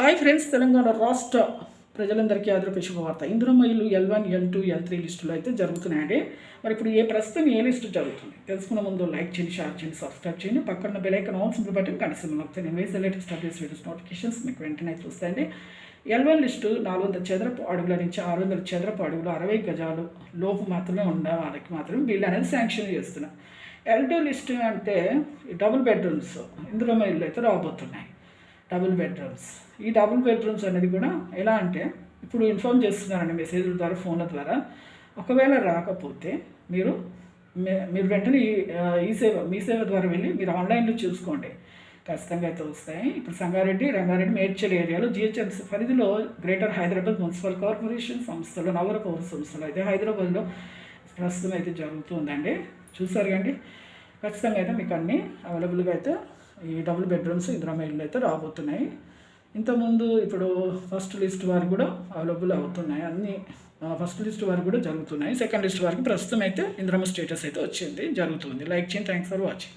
Hi friends Telangana రాష్ట్ర ప్రజలందరికీ ఆదరపు శుభవార్త. ఇందులో L one L two L three లిస్టులు అయితే జరుగుతున్నాయండి. మరి ఇప్పుడు ఏ ప్రస్తుతం ఏ లిస్టు జరుగుతుంది? తెలుసుకున్న ముందు లైక్ చేయండి షేర్ చేయండి సబ్స్క్రైబ్ చేయండి. పక్కన బెలైకన్ ఆన్ సింపుల్ బటన్ కనీసం నొక్కితే నేను వేసే లేటెస్ట్ అప్డేట్స్ వీడియోస్ నోటిఫికేషన్స్ మీకు వెంటనే చూస్తాయండి. ఎల్ వన్ లిస్టు నాలుగు వందల చదరపు అడుగుల నుంచి ఆరు వందల చదరపు అడుగులు అరవై గజాలు లోపు మాత్రమే ఉండే వాళ్ళకి మాత్రం బిల్ అనేది శాంక్షన్ చేస్తున్నా. ఎల్ టూ లిస్టు అంటే డబుల్ బెడ్రూమ్స్ ఇందులో అయితే రాబోతున్నాయి. డబుల్ బెడ్రూమ్స్ ఈ డబుల్ బెడ్రూమ్స్ అనేది కూడా ఎలా అంటే ఇప్పుడు ఇన్ఫామ్ చేస్తున్నారండి మెసేజ్ల ద్వారా ఫోన్ల ద్వారా. ఒకవేళ రాకపోతే మీరు మీరు వెంటనే ఈ ఈ సేవ మీ సేవ ద్వారా వెళ్ళి మీరు ఆన్లైన్లో చూసుకోండి. ఖచ్చితంగా అయితే వస్తాయి. ఇప్పుడు సంగారెడ్డి రంగారెడ్డి మేడ్చల్ ఏరియాలో జిహెచ్ఎంసీ పరిధిలో గ్రేటర్ హైదరాబాద్ మున్సిపల్ కార్పొరేషన్ సంస్థలు నగర పౌర సంస్థలు అయితే హైదరాబాద్లో ప్రస్తుతం అయితే జరుగుతుందండి చూసారు కండి ఖచ్చితంగా అయితే మీకు అన్నీ అవైలబుల్గా అయితే ఈ డబుల్ బెడ్రూమ్స్ ఇందిరా ఇల్లు అయితే రాబోతున్నాయి. ఇంతకుముందు ఇప్పుడు ఫస్ట్ లిస్ట్ వారు కూడా అవైలబుల్ అవుతున్నాయి. అన్నీ ఫస్ట్ లిస్ట్ వారు కూడా జరుగుతున్నాయి. సెకండ్ లిస్ట్ వారికి ప్రస్తుతం అయితే ఇంద్రమ్మ స్టేటస్ అయితే వచ్చింది జరుగుతుంది. లైక్ చేయండి. Thanks for watching